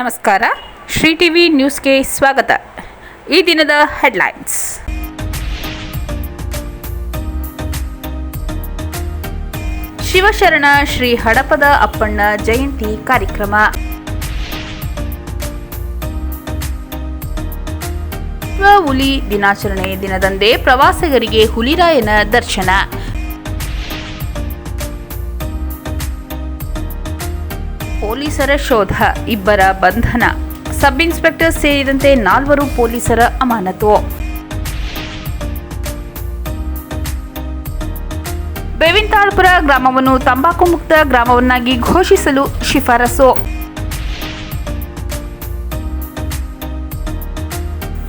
ನಮಸ್ಕಾರ. ಶ್ರೀ ಟಿವಿ ನ್ಯೂಸ್ಗೆ ಸ್ವಾಗತ. ಈ ದಿನದ ಹೆಡ್ಲೈನ್ಸ್. ಶಿವಶರಣ ಶ್ರೀ ಹಡಪದ ಅಪ್ಪಣ್ಣ ಜಯಂತಿ ಕಾರ್ಯಕ್ರಮ. ಹುಲಿ ದಿನಾಚರಣೆ ದಿನದಂದೇ ಪ್ರವಾಸಿಗರಿಗೆ ಹುಲಿರಾಯನ ದರ್ಶನ. ಪೊಲೀಸರ ಶೋಧ, ಇಬ್ಬರ ಬಂಧನ. ಸಬ್ ಇನ್ಸ್ಪೆಕ್ಟರ್ ಸೇರಿದಂತೆ ನಾಲ್ವರು ಪೊಲೀಸರ ಅಮಾನತು. ಬೇವಿನತಾಳ್ಪುರ ಗ್ರಾಮವನ್ನು ತಂಬಾಕು ಮುಕ್ತ ಗ್ರಾಮವನ್ನಾಗಿ ಘೋಷಿಸಲು ಶಿಫಾರಸು.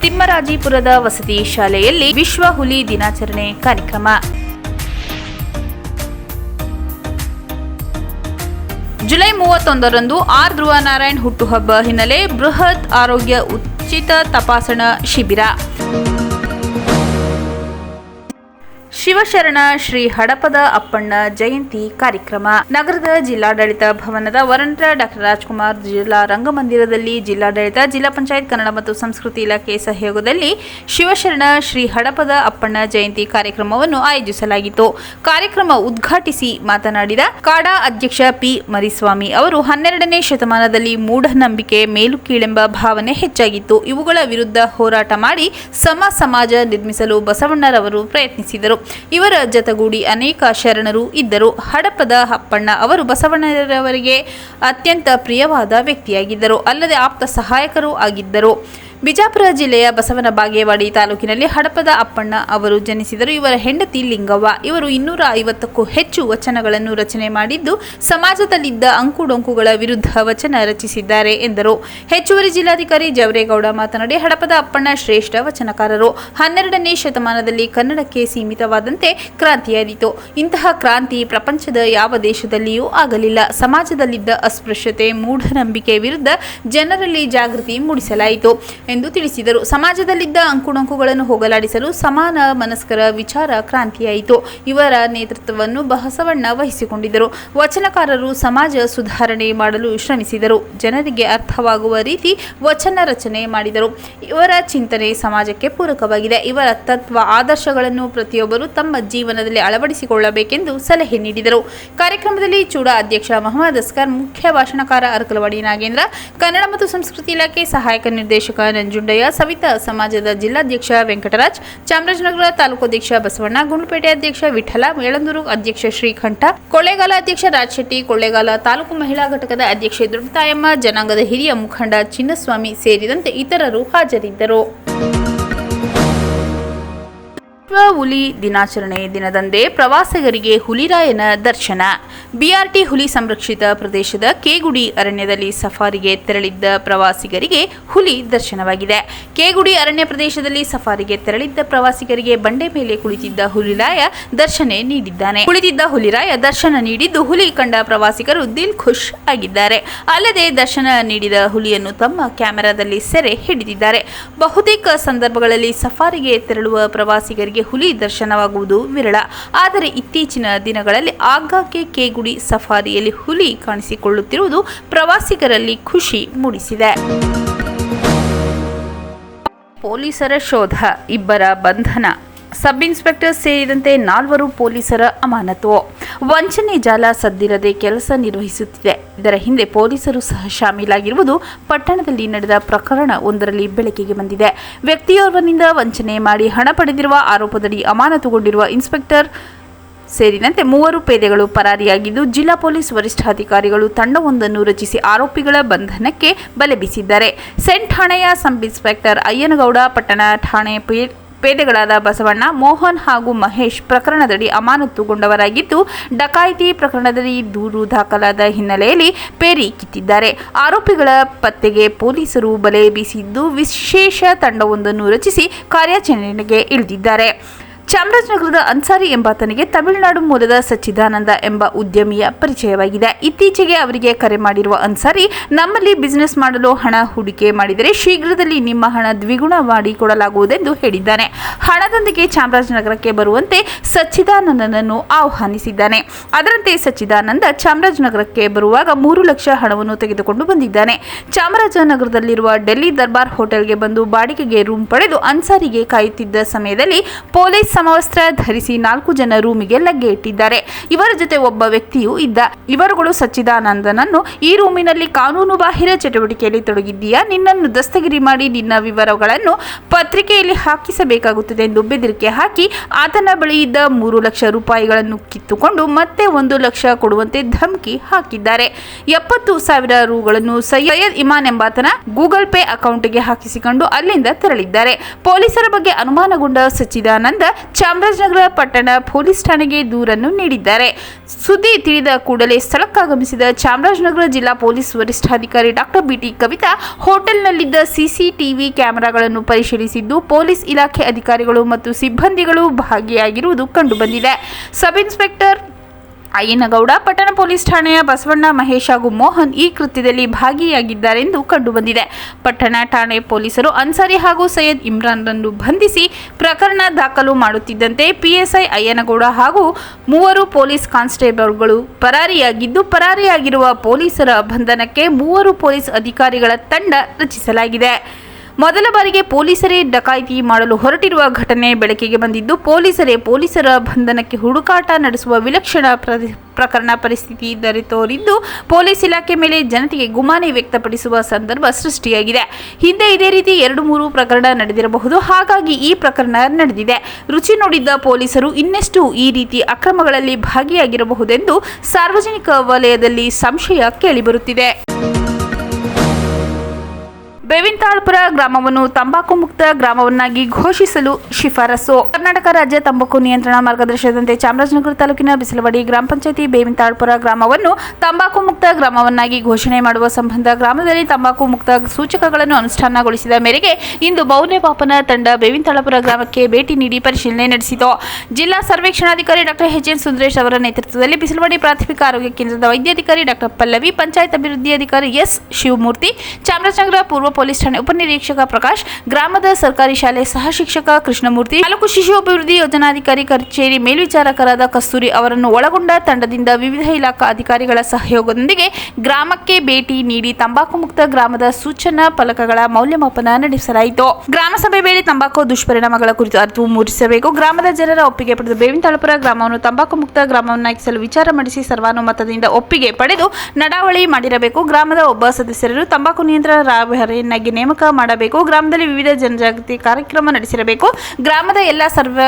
ತಿಮ್ಮರಾಜಿಪುರದ ವಸತಿ ಶಾಲೆಯಲ್ಲಿ ವಿಶ್ವ ಹುಲಿ ದಿನಾಚರಣೆ ಕಾರ್ಯಕ್ರಮ. ಜುಲೈ ಮೂವತ್ತೊಂದರಂದು ಆರ್ ಧ್ರುವ ಹುಟ್ಟುಹಬ್ಬ ಹಿನ್ನೆಲೆ ಬೃಹತ್ ಆರೋಗ್ಯ ಉಚಿತ ತಪಾಸಣಾ ಶಿಬಿರ. ಶಿವಶರಣ ಶ್ರೀ ಹಡಪದ ಅಪ್ಪಣ್ಣ ಜಯಂತಿ ಕಾರ್ಯಕ್ರಮ. ನಗರದ ಜಿಲ್ಲಾಡಳಿತ ಭವನದ ವರಂಟ ಡಾಕ್ಟರ್ ರಾಜ್ಕುಮಾರ್ ಜಿಲ್ಲಾ ರಂಗಮಂದಿರದಲ್ಲಿ ಜಿಲ್ಲಾಡಳಿತ, ಜಿಲ್ಲಾ ಪಂಚಾಯತ್, ಕನ್ನಡ ಮತ್ತು ಸಂಸ್ಕೃತಿ ಇಲಾಖೆ ಸಹಯೋಗದಲ್ಲಿ ಶಿವಶರಣ ಶ್ರೀ ಹಡಪದ ಅಪ್ಪಣ್ಣ ಜಯಂತಿ ಕಾರ್ಯಕ್ರಮವನ್ನು ಆಯೋಜಿಸಲಾಗಿತ್ತು. ಕಾರ್ಯಕ್ರಮ ಉದ್ಘಾಟಿಸಿ ಮಾತನಾಡಿದ ಕಾಡಾ ಅಧ್ಯಕ್ಷ ಪಿ ಮರಿಸ್ವಾಮಿ ಅವರು, ಹನ್ನೆರಡನೇ ಶತಮಾನದಲ್ಲಿ ಮೂಢನಂಬಿಕೆ ಮೇಲು ಕೀಳೆಂಬ ಭಾವನೆ ಹೆಚ್ಚಾಗಿತ್ತು. ಇವುಗಳ ವಿರುದ್ಧ ಹೋರಾಟ ಮಾಡಿ ಸಮ ಸಮಾಜ ನಿರ್ಮಿಸಲು ಬಸವಣ್ಣರವರು ಪ್ರಯತ್ನಿಸಿದರು. ಇವರ ಜತಗೂಡಿ ಅನೇಕ ಶರಣರು ಇದ್ದರು. ಹಡಪದ ಅಪ್ಪಣ್ಣ ಅವರು ಬಸವಣ್ಣರವರಿಗೆ ಅತ್ಯಂತ ಪ್ರಿಯವಾದ ವ್ಯಕ್ತಿಯಾಗಿದ್ದರು. ಅಲ್ಲದೆ ಆಪ್ತ ಸಹಾಯಕರೂ ಆಗಿದ್ದರು. ಬಿಜಾಪುರ ಜಿಲ್ಲೆಯ ಬಸವನ ಬಾಗೇವಾಡಿ ತಾಲೂಕಿನಲ್ಲಿ ಹಡಪದ ಅಪ್ಪಣ್ಣ ಅವರು ಜನಿಸಿದರು. ಇವರ ಹೆಂಡತಿ ಲಿಂಗವ್ವ. ಇವರು ಇನ್ನೂರ ಐವತ್ತಕ್ಕೂ ಹೆಚ್ಚು ವಚನಗಳನ್ನು ರಚನೆ ಮಾಡಿದ್ದು, ಸಮಾಜದಲ್ಲಿದ್ದ ಅಂಕುಡೊಂಕುಗಳ ವಿರುದ್ಧ ವಚನ ರಚಿಸಿದ್ದಾರೆ ಎಂದರು. ಹೆಚ್ಚುವರಿ ಜಿಲ್ಲಾಧಿಕಾರಿ ಜವರೇಗೌಡ ಮಾತನಾಡಿ, ಹಡಪದ ಅಪ್ಪಣ್ಣ ಶ್ರೇಷ್ಠ ವಚನಕಾರರು. ಹನ್ನೆರಡನೇ ಶತಮಾನದಲ್ಲಿ ಕನ್ನಡಕ್ಕೆ ಸೀಮಿತವಾದಂತೆ ಕ್ರಾಂತಿಯಾಯಿತು ಇಂತಹ ಕ್ರಾಂತಿ ಪ್ರಪಂಚದ ಯಾವ ದೇಶದಲ್ಲಿಯೂ ಆಗಲಿಲ್ಲ. ಸಮಾಜದಲ್ಲಿದ್ದ ಅಸ್ಪೃಶ್ಯತೆ, ಮೂಢನಂಬಿಕೆ ವಿರುದ್ಧ ಜನರಲ್ಲಿ ಜಾಗೃತಿ ಮೂಡಿಸಲಾಯಿತು. ಎಂದು ತಿಳಿಸಿದರು. ಸಮಾಜದಲ್ಲಿದ್ದ ಅಂಕುಡೊಂಕುಗಳನ್ನು ಹೋಗಲಾಡಿಸಲು ಸಮಾನ ಮನಸ್ಕರ ವಿಚಾರ ಕ್ರಾಂತಿಯಾಯಿತು. ಇವರ ನೇತೃತ್ವವನ್ನು ಬಸವಣ್ಣ ವಹಿಸಿಕೊಂಡಿದ್ದರು. ವಚನಕಾರರು ಸಮಾಜ ಸುಧಾರಣೆ ಮಾಡಲು ಶ್ರಮಿಸಿದರು. ಜನರಿಗೆ ಅರ್ಥವಾಗುವ ರೀತಿ ವಚನ ರಚನೆ ಮಾಡಿದರು. ಇವರ ಚಿಂತನೆ ಸಮಾಜಕ್ಕೆ ಪೂರಕವಾಗಿದೆ. ಇವರ ತತ್ವ, ಆದರ್ಶಗಳನ್ನು ಪ್ರತಿಯೊಬ್ಬರು ತಮ್ಮ ಜೀವನದಲ್ಲಿ ಅಳವಡಿಸಿಕೊಳ್ಳಬೇಕೆಂದು ಸಲಹೆ ನೀಡಿದರು. ಕಾರ್ಯಕ್ರಮದಲ್ಲಿ ಚೂಡಾ ಅಧ್ಯಕ್ಷ ಮೊಹಮ್ಮದ್ ಅಸ್ಕರ್, ಮುಖ್ಯ ಭಾಷಣಕಾರ ಅರಕಲವಾಡಿ ನಾಗೇಂದ್ರ, ಕನ್ನಡ ಮತ್ತು ಸಂಸ್ಕೃತಿ ಇಲಾಖೆ ಸಹಾಯಕ ನಿರ್ದೇಶಕ ನಂಜುಂಡಯ್ಯ ಸವಿತಾ ಸಮಾಜದ ಜಿಲ್ಲಾಧ್ಯಕ್ಷ ವೆಂಕಟರಾಜ್, ಚಾಮರಾಜನಗರ ತಾಲೂಕಾಧ್ಯಕ್ಷ ಬಸವಣ್ಣ ಗುಂಡ್ಪೇಟೆ ಅಧ್ಯಕ್ಷ ವಿಠಲ, ಮೇಳಂದೂರು ಅಧ್ಯಕ್ಷ ಶ್ರೀಕಂಠ, ಕೊಳ್ಳೇಗಾಲ ಅಧ್ಯಕ್ಷ ರಾಜ್ ಶೆಟ್ಟಿ, ಕೊಳ್ಳೇಗಾಲ ತಾಲೂಕು ಮಹಿಳಾ ಘಟಕದ ಅಧ್ಯಕ್ಷೆ ದೊಡ್ಡತಾಯಮ್ಮ ಜನಾಂಗದ ಹಿರಿಯ ಮುಖಂಡ ಚಿನ್ನಸ್ವಾಮಿ ಸೇರಿದಂತೆ ಇತರರು ಹಾಜರಿದ್ದರು. ವಿಶ್ವ ಹುಲಿ ದಿನಾಚರಣೆ ದಿನದಂದೇ ಪ್ರವಾಸಿಗರಿಗೆ ಹುಲಿರಾಯನ ದರ್ಶನ. ಬಿಆರ್ಟಿ ಹುಲಿ ಸಂರಕ್ಷಿತ ಪ್ರದೇಶದ ಕೇಗುಡಿ ಅರಣ್ಯದಲ್ಲಿ ಸಫಾರಿಗೆ ತೆರಳಿದ್ದ ಪ್ರವಾಸಿಗರಿಗೆ ಹುಲಿ ದರ್ಶನವಾಗಿದೆ. ಕೇಗುಡಿ ಅರಣ್ಯ ಪ್ರದೇಶದಲ್ಲಿ ಸಫಾರಿಗೆ ತೆರಳಿದ್ದ ಪ್ರವಾಸಿಗರಿಗೆ ಬಂಡೆ ಮೇಲೆ ಕುಳಿತಿದ್ದ ಹುಲಿರಾಯ ದರ್ಶನ ನೀಡಿದ್ದಾನೆ. ಕುಳಿತಿದ್ದ ಹುಲಿರಾಯ ದರ್ಶನ ನೀಡಿದ್ದು ಹುಲಿ ಕಂಡ ಪ್ರವಾಸಿಗರು ದಿಲ್ ಖುಷ್ ಆಗಿದ್ದಾರೆ. ಅಲ್ಲದೆ ದರ್ಶನ ನೀಡಿದ ಹುಲಿಯನ್ನು ತಮ್ಮ ಕ್ಯಾಮೆರಾದಲ್ಲಿ ಸೆರೆ ಹಿಡಿದಿದ್ದಾರೆ. ಬಹುತೇಕ ಸಂದರ್ಭಗಳಲ್ಲಿ ಸಫಾರಿಗೆ ತೆರಳುವ ಪ್ರವಾಸಿಗರಿಗೆ ಹುಲಿ ದರ್ಶನವಾಗುವುದು ವಿರಳ. ಆದರೆ ಇತ್ತೀಚಿನ ದಿನಗಳಲ್ಲಿ ಆಗಾಗ್ಗೆ ಕೇಗುಡಿ ಸಫಾರಿಯಲ್ಲಿ ಹುಲಿ ಕಾಣಿಸಿಕೊಳ್ಳುತ್ತಿರುವುದು ಪ್ರವಾಸಿಗರಲ್ಲಿ ಖುಷಿ ಮೂಡಿಸಿದೆ. ಪೊಲೀಸರ ಶೋಧ, ಇಬ್ಬರ ಬಂಧನ. ಸಬ್ ಇನ್ಸ್ಪೆಕ್ಟರ್ ಸೇರಿದಂತೆ ನಾಲ್ವರು ಪೊಲೀಸರ ಅಮಾನತು. ವಂಚನೆ ಜಾಲ ಸದ್ದಿರದೆ ಕೆಲಸ ನಿರ್ವಹಿಸುತ್ತಿದೆ. ಇದರ ಹಿಂದೆ ಪೊಲೀಸರು ಸಹ ಶಾಮೀಲಾಗಿರುವುದು ಪಟ್ಟಣದಲ್ಲಿ ನಡೆದ ಪ್ರಕರಣ ಒಂದರಲ್ಲಿ ಬೆಳಕಿಗೆ ಬಂದಿದೆ. ವ್ಯಕ್ತಿಯೋರ್ವನಿಂದ ವಂಚನೆ ಮಾಡಿ ಹಣ ಪಡೆದಿರುವ ಆರೋಪದಡಿ ಅಮಾನತುಗೊಂಡಿರುವ ಇನ್ಸ್ಪೆಕ್ಟರ್ ಸೇರಿದಂತೆ ಮೂವರು ಪೇದೆಗಳು ಪರಾರಿಯಾಗಿದ್ದು, ಜಿಲ್ಲಾ ಪೊಲೀಸ್ ವರಿಷ್ಠಾಧಿಕಾರಿಗಳು ತಂಡವೊಂದನ್ನು ರಚಿಸಿ ಆರೋಪಿಗಳ ಬಂಧನಕ್ಕೆ ಬಲೆ ಬೀಸಿದ್ದಾರೆ ಸೆಂಟ್ ಠಾಣೆಯ ಸಬ್ ಇನ್ಸ್ಪೆಕ್ಟರ್ ಅಯ್ಯನಗೌಡ, ಪಟ್ಟಣ ಠಾಣೆ ಪೇದೆಗಳಾದ ಬಸವಣ್ಣ, ಮೋಹನ್ ಹಾಗೂ ಮಹೇಶ್ ಪ್ರಕರಣದಡಿ ಅಮಾನತುಗೊಂಡವರಾಗಿದ್ದು, ಡಕಾಯಿತಿ ಪ್ರಕರಣದಲ್ಲಿ ದೂರು ದಾಖಲಾದ ಹಿನ್ನೆಲೆಯಲ್ಲಿ ಪೇರಿ ಕಿತ್ತಿದ್ದಾರೆ. ಆರೋಪಿಗಳ ಪತ್ತೆಗೆ ಪೊಲೀಸರು ಬಲೆ ಬೀಸಿದ್ದು, ವಿಶೇಷ ತಂಡವೊಂದನ್ನು ರಚಿಸಿ ಕಾರ್ಯಾಚರಣೆಗೆ ಇಳಿದಿದ್ದಾರೆ. ಚಾಮರಾಜನಗರದ ಅನ್ಸಾರಿ ಎಂಬಾತನಿಗೆ ತಮಿಳುನಾಡು ಮೂಲದ ಸಚ್ಚಿದಾನಂದ ಎಂಬ ಉದ್ಯಮಿಯ ಪರಿಚಯವಾಗಿದೆ. ಇತ್ತೀಚೆಗೆ ಅವರಿಗೆ ಕರೆ ಮಾಡಿರುವ ಅನ್ಸಾರಿ, ನಮ್ಮಲ್ಲಿ ಬಿಸಿನೆಸ್ ಮಾಡಲು ಹಣ ಹೂಡಿಕೆ ಮಾಡಿದರೆ ಶೀಘ್ರದಲ್ಲಿ ನಿಮ್ಮ ಹಣ ದ್ವಿಗುಣ ಮಾಡಿಕೊಡಲಾಗುವುದೆಂದು ಹೇಳಿದ್ದಾನೆ. ಹಣದೊಂದಿಗೆ ಚಾಮರಾಜನಗರಕ್ಕೆ ಬರುವಂತೆ ಸಚ್ಚಿದಾನಂದನನ್ನು ಆಹ್ವಾನಿಸಿದ್ದಾನೆ. ಅದರಂತೆ ಸಚ್ಚಿದಾನಂದ ಚಾಮರಾಜನಗರಕ್ಕೆ ಬರುವಾಗ ಮೂರು ಲಕ್ಷ ಹಣವನ್ನು ತೆಗೆದುಕೊಂಡು ಬಂದಿದ್ದಾನೆ. ಚಾಮರಾಜನಗರದಲ್ಲಿರುವ ಡೆಲ್ಲಿ ದರ್ಬಾರ್ ಹೋಟೆಲ್ಗೆ ಬಂದು ಬಾಡಿಗೆಗೆ ರೂಮ್ ಪಡೆದು ಅನ್ಸಾರಿಗೆ ಕಾಯುತ್ತಿದ್ದ ಸಮಯದಲ್ಲಿ ಪೊಲೀಸ್ ಸಮವಸ್ತ್ರ ಧರಿಸಿ ನಾಲ್ಕು ಜನ ರೂಮಿಗೆ ಲಗ್ಗೆ ಇಟ್ಟಿದ್ದಾರೆ ಇವರ ಜೊತೆ ಒಬ್ಬ ವ್ಯಕ್ತಿಯೂ ಇದ್ದ. ಇವರುಗಳು ಸಚ್ಚಿದಾನಂದನನ್ನು, ಈ ರೂಮಿನಲ್ಲಿ ಕಾನೂನು ಬಾಹಿರ ಚಟುವಟಿಕೆಯಲ್ಲಿ ತೊಡಗಿದ್ದೀಯಾ? ನಿನ್ನನ್ನು ದಸ್ತಗಿರಿ ಮಾಡಿ ನಿನ್ನ ವಿವರಗಳನ್ನು ಪತ್ರಿಕೆಯಲ್ಲಿ ಹಾಕಿಸಬೇಕಾಗುತ್ತದೆ ಎಂದು ಬೆದರಿಕೆ ಹಾಕಿ, ಆತನ ಬಳಿ ಇದ್ದ ಮೂರು ಲಕ್ಷ ರೂಪಾಯಿಗಳನ್ನು ಕಿತ್ತುಕೊಂಡು ಮತ್ತೆ ಒಂದು ಲಕ್ಷ ಕೊಡುವಂತೆ ಧಮಕಿ ಹಾಕಿದ್ದಾರೆ. ಎಪ್ಪತ್ತು ಸಾವಿರ ರೂಗಳನ್ನು ಸೈಯದ್ ಇಮಾನ್ ಎಂಬಾತನ ಗೂಗಲ್ ಪೇ ಅಕೌಂಟ್ಗೆ ಹಾಕಿಸಿಕೊಂಡು ಅಲ್ಲಿಂದ ತೆರಳಿದ್ದಾರೆ. ಪೊಲೀಸರ ಬಗ್ಗೆ ಅನುಮಾನಗೊಂಡ ಸಚ್ಚಿದಾನಂದ ಚಾಮರಾಜನಗರ ಪಟ್ಟಣ ಪೊಲೀಸ್ ಠಾಣೆಗೆ ದೂರನ್ನು ನೀಡಿದ್ದಾರೆ. ಸುದ್ದಿ ತಿಳಿದ ಕೂಡಲೇ ಸ್ಥಳಕ್ಕಾಗಮಿಸಿದ ಚಾಮರಾಜನಗರ ಜಿಲ್ಲಾ ಪೊಲೀಸ್ ವರಿಷ್ಠಾಧಿಕಾರಿ ಡಾಕ್ಟರ್ ಬಿಟಿ ಕವಿತಾ ಹೋಟೆಲ್ನಲ್ಲಿದ್ದ ಸಿಸಿಟಿವಿ ಕ್ಯಾಮೆರಾಗಳನ್ನು ಪರಿಶೀಲಿಸಿದ್ದು, ಪೊಲೀಸ್ ಇಲಾಖೆ ಅಧಿಕಾರಿಗಳು ಮತ್ತು ಸಿಬ್ಬಂದಿಗಳು ಭಾಗಿಯಾಗಿರುವುದು ಕಂಡುಬಂದಿದೆ. ಸಬ್ ಇನ್ಸ್ಪೆಕ್ಟರ್ ಅಯ್ಯನಗೌಡ, ಪಟ್ಟಣ ಪೊಲೀಸ್ ಠಾಣೆಯ ಬಸವಣ್ಣ ಮಹೇಶ್ ಹಾಗೂ ಮೋಹನ್ ಈ ಕೃತ್ಯದಲ್ಲಿ ಭಾಗಿಯಾಗಿದ್ದಾರೆಂದು ಕಂಡುಬಂದಿದೆ. ಪಟ್ಟಣ ಠಾಣೆ ಪೊಲೀಸರು ಅನ್ಸಾರಿ ಹಾಗೂ ಸೈಯದ್ ಇಮ್ರಾನ್ರನ್ನು ಬಂಧಿಸಿ ಪ್ರಕರಣ ದಾಖಲು ಮಾಡುತ್ತಿದ್ದಂತೆ ಪಿಎಸ್ಐ ಅಯ್ಯನಗೌಡ ಹಾಗೂ ಮೂವರು ಪೊಲೀಸ್ ಕಾನ್ಸ್ಟೇಬಲ್ಗಳು ಪರಾರಿಯಾಗಿದ್ದು, ಪರಾರಿಯಾಗಿರುವ ಪೊಲೀಸರ ಬಂಧನಕ್ಕೆ ಮೂವರು ಪೊಲೀಸ್ ಅಧಿಕಾರಿಗಳ ತಂಡ ರಚಿಸಲಾಗಿದೆ. ಮೊದಲ ಬಾರಿಗೆ ಪೊಲೀಸರೇ ಡಕಾಯಿತಿ ಮಾಡಲು ಹೊರಟಿರುವ ಘಟನೆ ಬೆಳಕಿಗೆ ಬಂದಿದ್ದು, ಪೊಲೀಸರೇ ಪೊಲೀಸರ ಬಂಧನಕ್ಕೆ ಹುಡುಕಾಟ ನಡೆಸುವ ವಿಲಕ್ಷಣ ಪ್ರ- ಪ್ರಕರಣ ಪರಿಸ್ಥಿತಿ ದೊರೆತೋರಿದ್ದು ಪೊಲೀಸ್ ಇಲಾಖೆ ಮೇಲೆ ಜನತೆಗೆ ಗುಮಾನಿ ವ್ಯಕ್ತಪಡಿಸುವ ಸಂದರ್ಭ ಸೃಷ್ಟಿಯಾಗಿದೆ. ಹಿಂದೆ ಇದೇ ರೀತಿ ಎರಡು ಮೂರು ಪ್ರಕರಣ ನಡೆದಿರಬಹುದು, ಹಾಗಾಗಿ ಈ ಪ್ರಕರಣ ನಡೆದಿದೆ. ರುಚಿ ನೋಡಿದ್ದ ಪೊಲೀಸರು ಇನ್ನೆಷ್ಟು ಈ ರೀತಿ ಅಕ್ರಮಗಳಲ್ಲಿ ಭಾಗಿಯಾಗಿರಬಹುದೆಂದು ಸಾರ್ವಜನಿಕ ವಲಯದಲ್ಲಿ ಸಂಶಯ ಕೇಳಿಬರುತ್ತಿದೆ. ಬೇವಿನತಾಳ್ಪುರ ಗ್ರಾಮವನ್ನು ತಂಬಾಕು ಮುಕ್ತ ಗ್ರಾಮವನ್ನಾಗಿ ಘೋಷಿಸಲು ಶಿಫಾರಸು. ಕರ್ನಾಟಕ ರಾಜ್ಯ ತಂಬಾಕು ನಿಯಂತ್ರಣ ಮಾರ್ಗದರ್ಶನದಂತೆ ಚಾಮರಾಜನಗರ ತಾಲೂಕಿನ ಬಿಸಲವಾಡಿ ಗ್ರಾಮ ಪಂಚಾಯತಿ ಬೇವಿನತಾಳ್ಪುರ ಗ್ರಾಮವನ್ನು ತಂಬಾಕು ಮುಕ್ತ ಗ್ರಾಮವನ್ನಾಗಿ ಘೋಷಣೆ ಮಾಡುವ ಸಂಬಂಧ ಗ್ರಾಮದಲ್ಲಿ ತಂಬಾಕು ಮುಕ್ತ ಸೂಚಕಗಳನ್ನು ಅನುಷ್ಠಾನಗೊಳಿಸಿದ ಮೇರೆಗೆ ಇಂದು ಮೌಲ್ಯಮಾಪನ ತಂಡ ಬೇವಿನತಾಳಪುರ ಗ್ರಾಮಕ್ಕೆ ಭೇಟಿ ನೀಡಿ ಪರಿಶೀಲನೆ ನಡೆಸಿತು. ಜಿಲ್ಲಾ ಸರ್ವೇಕ್ಷಣಾಧಿಕಾರಿ ಡಾಕ್ಟರ್ ಎಚ್ ಎನ್ ಸುಂದರೇಶ್ ಅವರ ನೇತೃತ್ವದಲ್ಲಿ ಬಿಸಲವಾಡಿ ಪ್ರಾಥಮಿಕ ಆರೋಗ್ಯ ಕೇಂದ್ರದ ವೈದ್ಯಾಧಿಕಾರಿ ಡಾಕ್ಟರ್ ಪಲ್ಲವಿ, ಪಂಚಾಯತ್ ಅಭಿವೃದ್ಧಿ ಅಧಿಕಾರಿ ಎಸ್ ಶಿವಮೂರ್ತಿ, ಚಾಮರಾಜನಗರ ಪೂರ್ವ ಪೊಲೀಸ್ ಠಾಣೆ ಉಪನಿರೀಕ್ಷಕ ಪ್ರಕಾಶ್, ಗ್ರಾಮದ ಸರ್ಕಾರಿ ಶಾಲೆ ಸಹ ಶಿಕ್ಷಕ ಕೃಷ್ಣಮೂರ್ತಿ, ತಾಲೂಕು ಶಿಶು ಅಭಿವೃದ್ಧಿ ಯೋಜನಾಧಿಕಾರಿ ಕಚೇರಿ ಮೇಲ್ವಿಚಾರಕರಾದ ಕಸ್ತೂರಿ ಅವರನ್ನು ಒಳಗೊಂಡ ತಂಡದಿಂದ ವಿವಿಧ ಇಲಾಖಾ ಅಧಿಕಾರಿಗಳ ಸಹಯೋಗದೊಂದಿಗೆ ಗ್ರಾಮಕ್ಕೆ ಭೇಟಿ ನೀಡಿ ತಂಬಾಕು ಮುಕ್ತ ಗ್ರಾಮದ ಸೂಚನಾ ಫಲಕಗಳ ಮೌಲ್ಯಮಾಪನ ನಡೆಸಲಾಯಿತು. ಗ್ರಾಮಸಭೆ ವೇಳೆ ತಂಬಾಕು ದುಷ್ಪರಿಣಾಮಗಳ ಕುರಿತು ಅರಿವು ಮೂಡಿಸಬೇಕು. ಗ್ರಾಮದ ಜನರ ಒಪ್ಪಿಗೆ ಪಡೆದು ಬೇವಿನತಾಳಪುರ ಗ್ರಾಮವನ್ನು ತಂಬಾಕು ಮುಕ್ತ ಗ್ರಾಮವನ್ನಾಗಿಸಲು ವಿಚಾರ ಮಾಡಿಸಿ ಸರ್ವಾನುಮತದಿಂದ ಒಪ್ಪಿಗೆ ಪಡೆದು ನಡಾವಳಿ ಮಾಡಿರಬೇಕು. ಗ್ರಾಮದ ಒಬ್ಬ ಸದಸ್ಯರು ತಂಬಾಕು ನಿಯಂತ್ರಣ ರಾಯಭಾರಿಯನ್ನಾಗಿ ನೇಮಕ ಮಾಡಬೇಕು. ಗ್ರಾಮದಲ್ಲಿ ವಿವಿಧ ಜನಜಾಗೃತಿ ಕಾರ್ಯಕ್ರಮ ನಡೆಸಿರಬೇಕು. ಗ್ರಾಮದ ಎಲ್ಲ ಸರ್ವ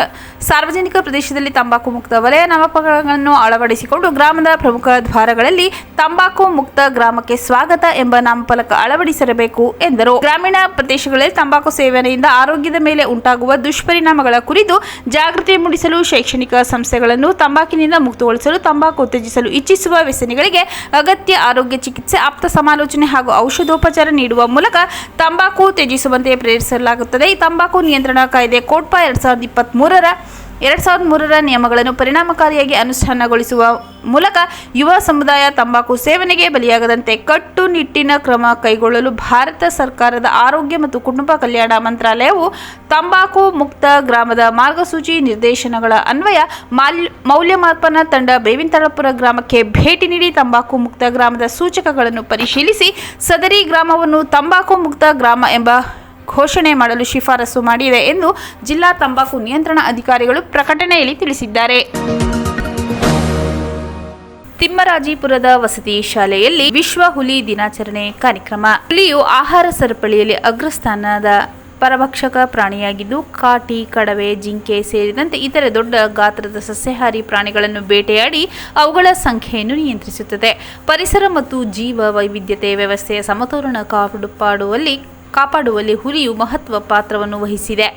ಸಾರ್ವಜನಿಕ ಪ್ರದೇಶದಲ್ಲಿ ತಂಬಾಕು ಮುಕ್ತ ವಲಯ ನಾಮಪಕಗಳನ್ನು ಅಳವಡಿಸಿಕೊಂಡು ಗ್ರಾಮದ ಪ್ರಮುಖ ದ್ವಾರಗಳಲ್ಲಿ ತಂಬಾಕು ಮುಕ್ತ ಗ್ರಾಮಕ್ಕೆ ಸ್ವಾಗತ ಎಂಬ ನಾಮಫಲಕ ಅಳವಡಿಸಿರಬೇಕು ಎಂದರು. ಗ್ರಾಮೀಣ ಪ್ರದೇಶಗಳಲ್ಲಿ ತಂಬಾಕು ಸೇವನೆಯಿಂದ ಆರೋಗ್ಯದ ಮೇಲೆ ಉಂಟಾಗುವ ದುಷ್ಪರಿಣಾಮಗಳ ಕುರಿತು ಜಾಗೃತಿ ಮೂಡಿಸಲು ಶೈಕ್ಷಣಿಕ ಸಂಸ್ಥೆಗಳನ್ನು ತಂಬಾಕಿನಿಂದ ಮುಕ್ತಗೊಳಿಸಲು, ತಂಬಾಕು ಉತ್ತೇಜಿಸಲು ಇಚ್ಛಿಸುವ ವ್ಯಸನಿಗಳಿಗೆ ಅಗತ್ಯ ಆರೋಗ್ಯ ಚಿಕಿತ್ಸೆ, ಆಪ್ತ ಸಮಾಲೋಚನೆ ಹಾಗೂ ಔಷಧೋಪಚಾರ ನೀಡುವ ಮೂಲಕ ತಂಬಾಕು ತ್ಯಜಿಸುವಂತೆ ಪ್ರೇರಿಸಲಾಗುತ್ತದೆ ತಂಬಾಕು ನಿಯಂತ್ರಣ ಕಾಯ್ದೆ ಕೋಟ್ಪಾ ಎರಡ್ ಸಾವಿರದ ಇಪ್ಪತ್ತ್ ಮೂರರ ಎರಡ್ ಸಾವಿರದ ಮೂರರ ನಿಯಮಗಳನ್ನು ಪರಿಣಾಮಕಾರಿಯಾಗಿ ಅನುಷ್ಠಾನಗೊಳಿಸುವ ಮೂಲಕ ಯುವ ಸಮುದಾಯ ತಂಬಾಕು ಸೇವನೆಗೆ ಬಲಿಯಾಗದಂತೆ ಕಟ್ಟುನಿಟ್ಟಿನ ಕ್ರಮ ಕೈಗೊಳ್ಳಲು ಭಾರತ ಸರ್ಕಾರದ ಆರೋಗ್ಯ ಮತ್ತು ಕುಟುಂಬ ಕಲ್ಯಾಣ ಮಂತ್ರಾಲಯವು ತಂಬಾಕು ಮುಕ್ತ ಗ್ರಾಮದ ಮಾರ್ಗಸೂಚಿ ನಿರ್ದೇಶನಗಳ ಅನ್ವಯ ಮಾಲ್, ಮೌಲ್ಯಮಾಪನ ತಂಡ ಬೇವಿಂತಳಪುರ ಗ್ರಾಮಕ್ಕೆ ಭೇಟಿ ನೀಡಿ ತಂಬಾಕು ಮುಕ್ತ ಗ್ರಾಮದ ಸೂಚಕಗಳನ್ನು ಪರಿಶೀಲಿಸಿ ಸದರಿ ಗ್ರಾಮವನ್ನು ತಂಬಾಕು ಮುಕ್ತ ಗ್ರಾಮ ಎಂಬ ಘೋಷಣೆ ಮಾಡಲು ಶಿಫಾರಸು ಮಾಡಿವೆ ಎಂದು ಜಿಲ್ಲಾ ತಂಬಾಕು ನಿಯಂತ್ರಣ ಅಧಿಕಾರಿಗಳು ಪ್ರಕಟಣೆಯಲ್ಲಿ ತಿಳಿಸಿದ್ದಾರೆ. ತಿಮ್ಮರಾಜಿಪುರದ ವಸತಿ ಶಾಲೆಯಲ್ಲಿ ವಿಶ್ವ ಹುಲಿ ದಿನಾಚರಣೆ ಕಾರ್ಯಕ್ರಮ. ಹುಲಿಯು ಆಹಾರ ಸರಪಳಿಯಲ್ಲಿ ಅಗ್ರಸ್ಥಾನದ ಪರಭಕ್ಷಕ ಪ್ರಾಣಿಯಾಗಿದ್ದು, ಕಾಟಿ, ಕಡವೆ, ಜಿಂಕೆ ಸೇರಿದಂತೆ ಇತರೆ ದೊಡ್ಡ ಗಾತ್ರದ ಸಸ್ಯಾಹಾರಿ ಪ್ರಾಣಿಗಳನ್ನು ಬೇಟೆಯಾಡಿ ಅವುಗಳ ಸಂಖ್ಯೆಯನ್ನು ನಿಯಂತ್ರಿಸುತ್ತದೆ. ಪರಿಸರ ಮತ್ತು ಜೀವ ವೈವಿಧ್ಯತೆ ವ್ಯವಸ್ಥೆಯ ಸಮತೋಲನ ಕಾಪಾಡುವಲ್ಲಿ ಕಾಪಾಡುವಲ್ಲಿ ಹುಲಿಯು ಮಹತ್ವ ಪಾತ್ರವನ್ನು ವಹಿಸಿದೆ.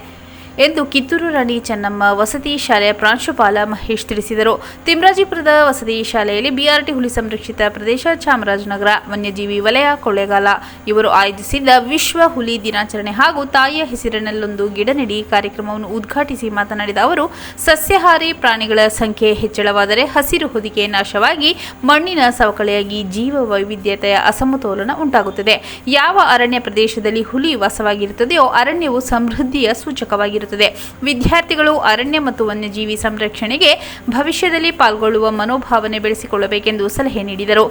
ಎಂದು ಕಿತ್ತೂರು ರಾಣಿ ಚೆನ್ನಮ್ಮ ವಸತಿ ಶಾಲೆಯ ಪ್ರಾಂಶುಪಾಲ ಮಹೇಶ್ ತಿಳಿಸಿದರು. ತಿಮ್ರಾಜಿಪುರದ ವಸತಿ ಶಾಲೆಯಲ್ಲಿ ಬಿಆರ್ಟಿ ಹುಲಿ ಸಂರಕ್ಷಿತ ಪ್ರದೇಶ ಚಾಮರಾಜನಗರ, ವನ್ಯಜೀವಿ ವಲಯ, ಕೊಳ್ಳೇಗಾಲ ಇವರು ಆಯೋಜಿಸಿದ್ದ ವಿಶ್ವ ಹುಲಿ ದಿನಾಚರಣೆ ಹಾಗೂ ತಾಯಿಯ ಹೆಸರಿನಲ್ಲೊಂದು ಗಿಡ ನೆಡಿ ಕಾರ್ಯಕ್ರಮವನ್ನು ಉದ್ಘಾಟಿಸಿ ಮಾತನಾಡಿದ ಅವರು, ಸಸ್ಯಾಹಾರಿ ಪ್ರಾಣಿಗಳ ಸಂಖ್ಯೆ ಹೆಚ್ಚಳವಾದರೆ ಹಸಿರು ಹೊದಿಕೆ ನಾಶವಾಗಿ ಮಣ್ಣಿನ ಸವಕಳಿಯಾಗಿ ಜೀವ ವೈವಿಧ್ಯತೆಯ ಅಸಮತೋಲನ ಉಂಟಾಗುತ್ತದೆ. ಯಾವ ಅರಣ್ಯ ಪ್ರದೇಶದಲ್ಲಿ ಹುಲಿ ವಾಸವಾಗಿರುತ್ತದೆಯೋ ಅರಣ್ಯವು ಸಮೃದ್ಧಿಯ ಸೂಚಕವಾಗಿರುತ್ತದೆ. ವಿದ್ಯಾರ್ಥಿಗಳು ಅರಣ್ಯ ಮತ್ತು ವನ್ಯಜೀವಿ ಸಂರಕ್ಷಣೆಗೆ ಭವಿಷ್ಯದಲ್ಲಿ ಪಾಲ್ಗೊಳ್ಳುವ ಮನೋಭಾವನೆ ಬೆಳೆಸಿಕೊಳ್ಳಬೇಕೆಂದು ಸಲಹೆ ನೀಡಿದರು.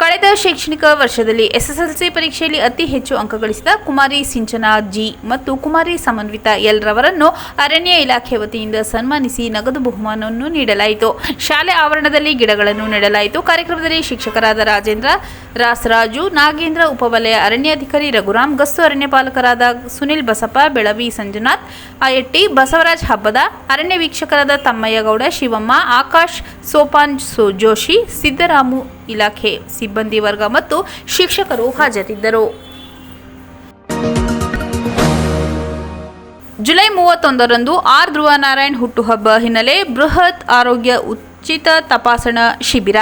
ಕಳೆದ ಶೈಕ್ಷಣಿಕ ವರ್ಷದಲ್ಲಿ ಎಸ್ಎಸ್ಎಲ್ಸಿ ಪರೀಕ್ಷೆಯಲ್ಲಿ ಅತಿ ಹೆಚ್ಚು ಅಂಕ ಗಳಿಸಿದ ಕುಮಾರಿ ಸಿಂಚನಾ ಜಿ ಮತ್ತು ಕುಮಾರಿ ಸಮನ್ವಿತ ಎಲ್ ರವರನ್ನು ಅರಣ್ಯ ಇಲಾಖೆ ವತಿಯಿಂದ ಸನ್ಮಾನಿಸಿ ನಗದು ಬಹುಮಾನವನ್ನು ನೀಡಲಾಯಿತು. ಶಾಲೆ ಆವರಣದಲ್ಲಿ ಗಿಡಗಳನ್ನು ನೆಡಲಾಯಿತು. ಕಾರ್ಯಕ್ರಮದಲ್ಲಿ ಶಿಕ್ಷಕರಾದ ರಾಜೇಂದ್ರ ರಾಸರಾಜು, ನಾಗೇಂದ್ರ ಉಪವಲಯ ಅರಣ್ಯಾಧಿಕಾರಿ ರಘುರಾಮ್ ಗಸ್ತು ಅರಣ್ಯ ಪಾಲಕರಾದ ಸುನಿಲ್ ಬಸಪ್ಪ, ಬೆಳವಿ ಸಂಜುನಾಥ್ ಅಯಟ್ಟಿ ಬಸವರಾಜ್ ಹಬ್ಬದ, ಅರಣ್ಯ ವೀಕ್ಷಕರಾದ ತಮ್ಮಯ್ಯಗೌಡ ಶಿವಮ್ಮ, ಆಕಾಶ್ ಸೋಪಾನ್ ಜೋಶಿ, ಸಿದ್ದರಾಮು ಇಲಾಖೆ, ಸಿಬ್ಬಂದಿ ವರ್ಗ ಮತ್ತು ಶಿಕ್ಷಕರು ಹಾಜರಿದ್ದರು. ಜುಲೈ ಮೂವತ್ತೊಂದರಂದು ಆರ್ ಧ್ರುವನಾರಾಯಣ್ ಹುಟ್ಟುಹಬ್ಬ ಹಿನ್ನೆಲೆ ಬೃಹತ್ ಆರೋಗ್ಯ ಉಚಿತ ತಪಾಸಣಾ ಶಿಬಿರ.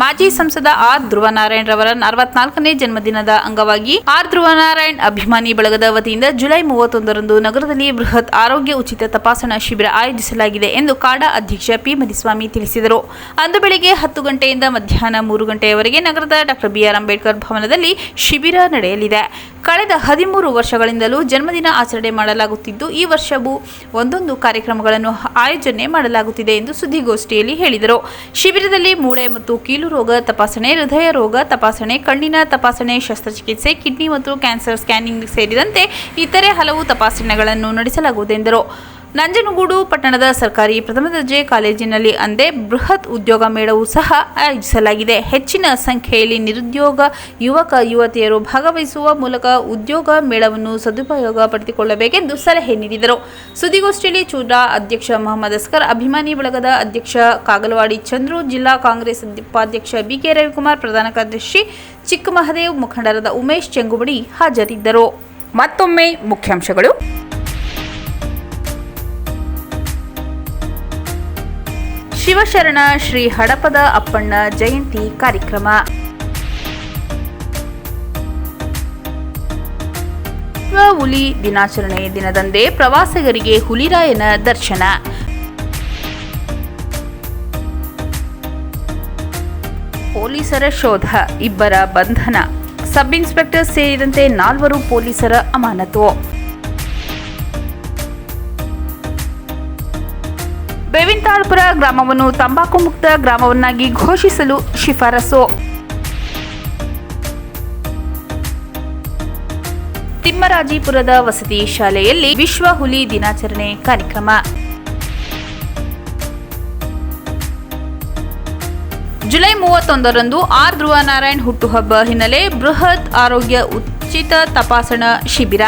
ಮಾಜಿ ಸಂಸದ ಆರ್ ಧ್ರುವನಾರಾಯಣ್ ರವರ ಅರವತ್ನಾಲ್ಕನೇ ಜನ್ಮದಿನದ ಅಂಗವಾಗಿ ಆರ್ ಧ್ರುವನಾರಾಯಣ್ ಅಭಿಮಾನಿ ಬಳಗದ ವತಿಯಿಂದ ಜುಲೈ ಮೂವತ್ತೊಂದರಂದು ನಗರದಲ್ಲಿ ಬೃಹತ್ ಆರೋಗ್ಯ ಉಚಿತ ತಪಾಸಣಾ ಶಿಬಿರ ಆಯೋಜಿಸಲಾಗಿದೆ ಎಂದು ಕಾಡಾ ಅಧ್ಯಕ್ಷ ಪಿ ಮರಿಸ್ವಾಮಿ ತಿಳಿಸಿದರು. ಅಂದು ಬೆಳಿಗ್ಗೆ ಹತ್ತು ಗಂಟೆಯಿಂದ ಮಧ್ಯಾಹ್ನ ಮೂರು ಗಂಟೆಯವರೆಗೆ ನಗರದ ಡಾಕ್ಟರ್ ಬಿಆರ್ ಅಂಬೇಡ್ಕರ್ ಭವನದಲ್ಲಿ ಶಿಬಿರ ನಡೆಯಲಿದೆ. ಕಳೆದ ಹದಿಮೂರು ವರ್ಷಗಳಿಂದಲೂ ಜನ್ಮದಿನ ಆಚರಣೆ ಮಾಡಲಾಗುತ್ತಿದ್ದು, ಈ ವರ್ಷವೂ ಒಂದೊಂದು ಕಾರ್ಯಕ್ರಮಗಳನ್ನು ಆಯೋಜನೆ ಮಾಡಲಾಗುತ್ತಿದೆ ಎಂದು ಸುದ್ದಿಗೋಷ್ಠಿಯಲ್ಲಿ ಹೇಳಿದರು. ಶಿಬಿರದಲ್ಲಿ ಮೂಳೆ ಮತ್ತು ಕೀಲು ರೋಗ ತಪಾಸಣೆ, ಹೃದಯ ರೋಗ ತಪಾಸಣೆ, ಕಣ್ಣಿನ ತಪಾಸಣೆ, ಶಸ್ತ್ರಚಿಕಿತ್ಸೆ, ಕಿಡ್ನಿ ಮತ್ತು ಕ್ಯಾನ್ಸರ್ ಸ್ಕ್ಯಾನಿಂಗ್ ಸೇರಿದಂತೆ ಇತರೆ ಹಲವು ತಪಾಸಣೆಗಳನ್ನು ನಡೆಸಲಾಗುವುದೆಂದರು ನಂಜನಗೂಡು ಪಟ್ಟಣದ ಸರ್ಕಾರಿ ಪ್ರಥಮ ದರ್ಜೆ ಕಾಲೇಜಿನಲ್ಲಿ ಅಂದೇ ಬೃಹತ್ ಉದ್ಯೋಗ ಮೇಳವೂ ಸಹ ಆಯೋಜಿಸಲಾಗಿದೆ. ಹೆಚ್ಚಿನ ಸಂಖ್ಯೆಯಲ್ಲಿ ನಿರುದ್ಯೋಗ ಯುವಕ, ಯುವತಿಯರು ಭಾಗವಹಿಸುವ ಮೂಲಕ ಉದ್ಯೋಗ ಮೇಳವನ್ನು ಸದುಪಯೋಗ ಪಡೆದುಕೊಳ್ಳಬೇಕೆಂದು ಸಲಹೆ ನೀಡಿದರು. ಸುದ್ದಿಗೋಷ್ಠಿಯಲ್ಲಿ ಚೂಡಾ ಅಧ್ಯಕ್ಷ ಮೊಹಮ್ಮದ್ ಅಸ್ಕರ್, ಅಭಿಮಾನಿ ಬಳಗದ ಅಧ್ಯಕ್ಷ ಕಾಗಲವಾಡಿ ಚಂದ್ರು, ಜಿಲ್ಲಾ ಕಾಂಗ್ರೆಸ್ ಉಪಾಧ್ಯಕ್ಷ ಬಿಕೆ ರವಿಕುಮಾರ್, ಪ್ರಧಾನ ಕಾರ್ಯದರ್ಶಿ ಚಿಕ್ಕಮಹದೇವ್ ಮುಖಂಡರಾದ ಉಮೇಶ್ ಚೆಂಗುಬಡಿ ಹಾಜರಿದ್ದರು. ಮತ್ತೊಮ್ಮೆ ಮುಖ್ಯಾಂಶಗಳು. ಶಿವಶರಣ ಶ್ರೀ ಹಡಪದ ಅಪ್ಪಣ್ಣ ಜಯಂತಿ ಕಾರ್ಯಕ್ರಮ. ಹುಲಿ ದಿನಾಚರಣೆ ದಿನದಂದೇ ಪ್ರವಾಸಿಗರಿಗೆ ಹುಲಿರಾಯನ ದರ್ಶನ. ಪೊಲೀಸರ ಶೋಧ, ಇಬ್ಬರ ಬಂಧನ. ಸಬ್ ಇನ್ಸ್ಪೆಕ್ಟರ್ ಸೇರಿದಂತೆ ನಾಲ್ವರು ಪೊಲೀಸರ ಅಮಾನತು. ಗ್ರಾಮವನ್ನು ತಂಬಾಕು ಮುಕ್ತ ಗ್ರಾಮವನ್ನಾಗಿ ಘೋಷಿಸಲು ಶಿಫಾರಸು. ತಿಮ್ಮರಾಜೀಪುರದ ವಸತಿ ಶಾಲೆಯಲ್ಲಿ ವಿಶ್ವ ಹುಲಿ ದಿನಾಚರಣೆ ಕಾರ್ಯಕ್ರಮ. ಜುಲೈ ಮೂವತ್ತೊಂದರಂದು ಆರ್ ಧ್ರುವನಾರಾಯಣ್ ಹುಟ್ಟುಹಬ್ಬ ಹಿನ್ನೆಲೆ ಬೃಹತ್ ಆರೋಗ್ಯ ಉಚಿತ ತಪಾಸಣಾ ಶಿಬಿರ.